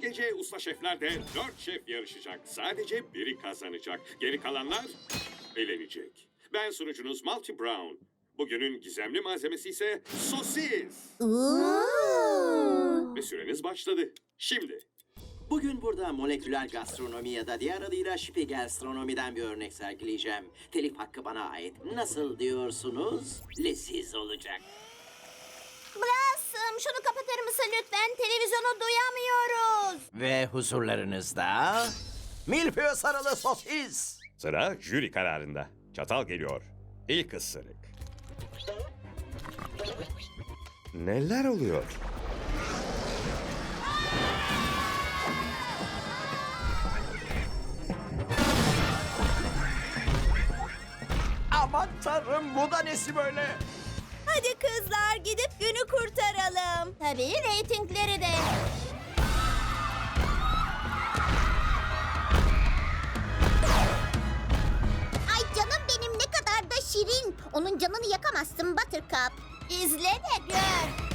Bu gece usta şeflerde dört şef yarışacak. Sadece biri kazanacak. Geri kalanlar elenecek. Ben sunucunuz Multi Brown. Bugünün gizemli malzemesi ise sosis. Ve süreniz başladı. Şimdi Bugün burada moleküler gastronomi ya da diğer adıyla şipi gastronomiden bir örnek sergileyeceğim. Telif hakkı bana ait. Nasıl diyorsunuz? Leziz olacak. Şunu kapatır mısın lütfen? Televizyonu duyamıyoruz. Ve huzurlarınızda... Milföy sarılı sosis. sıra jüri kararında. Çatal geliyor. İlk ısırık. Neler oluyor? Aman tanrım bu da nesi böyle? Hadi kızlar gidip günü kurtaralım. Tabii reytingleri de. Ay canım benim ne kadar da şirin. Onun canını yakamazsın Buttercup. İzle de gör.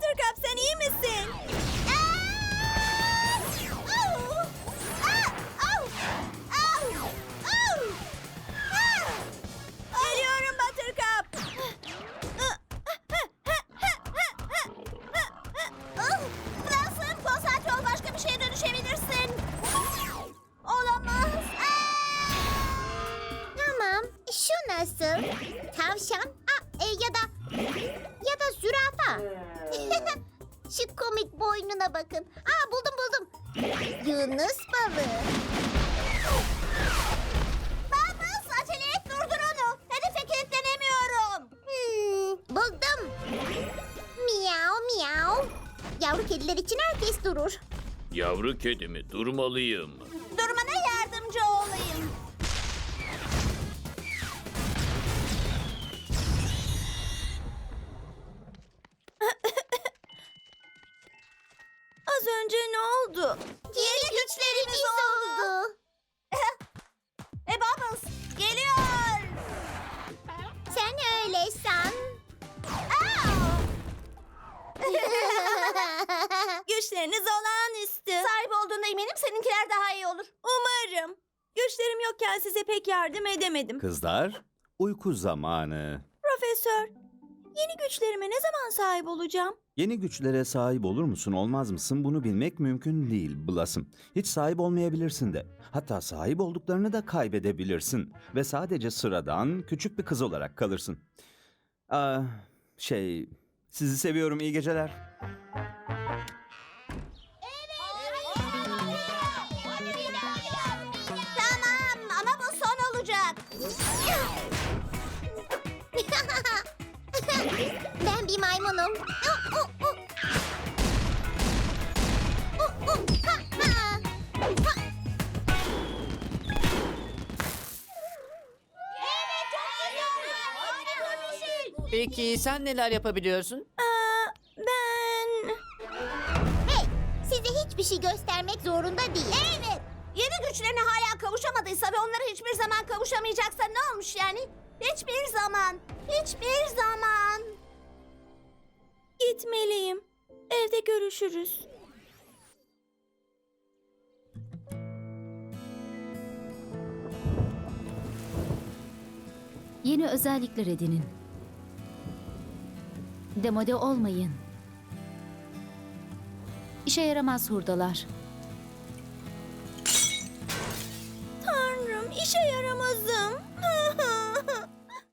Buttercup sen iyi misin? Geliyorum Buttercup. Blossom konsantre ol başka bir şeye dönüşebilirsin. Olamaz. Tamam. Şu nasıl? Tavşan? Aa, e, ya da ya da zürafa. Şu komik boynuna bakın. Aa buldum buldum. Yunus balığı. Bubbles acele et durdur onu. Hedefe kilitlenemiyorum. Hmm, buldum. Miyav miyav. Yavru kediler için herkes durur. Yavru kedimi durmalıyım. Az önce ne oldu? Yeni güçlerimiz oldu. E Bubbles geliyor. Sen öyle san. Güçleriniz olağanüstü. Sahip olduğuna eminim seninkiler daha iyi olur. Umarım. Güçlerim yokken size pek yardım edemedim. Kızlar, uyku zamanı. Profesör, yeni güçlerime ne zaman sahip olacağım? Yeni güçlere sahip olur musun, olmaz mısın bunu bilmek mümkün değil Blossom. Hiç sahip olmayabilirsin de. Hatta sahip olduklarını da kaybedebilirsin. Ve sadece sıradan küçük bir kız olarak kalırsın. Aa, şey, sizi seviyorum, iyi geceler. Peki sen neler yapabiliyorsun? Aa, ben... Hey, size hiçbir şey göstermek zorunda değil. Evet. Yeni güçlerine hala kavuşamadıysa ve onlara hiçbir zaman kavuşamayacaksa ne olmuş yani? Hiçbir zaman. Hiçbir zaman. Gitmeliyim. Evde görüşürüz. Yeni özellikler edinin. Demode olmayın. İşe yaramaz hurdalar.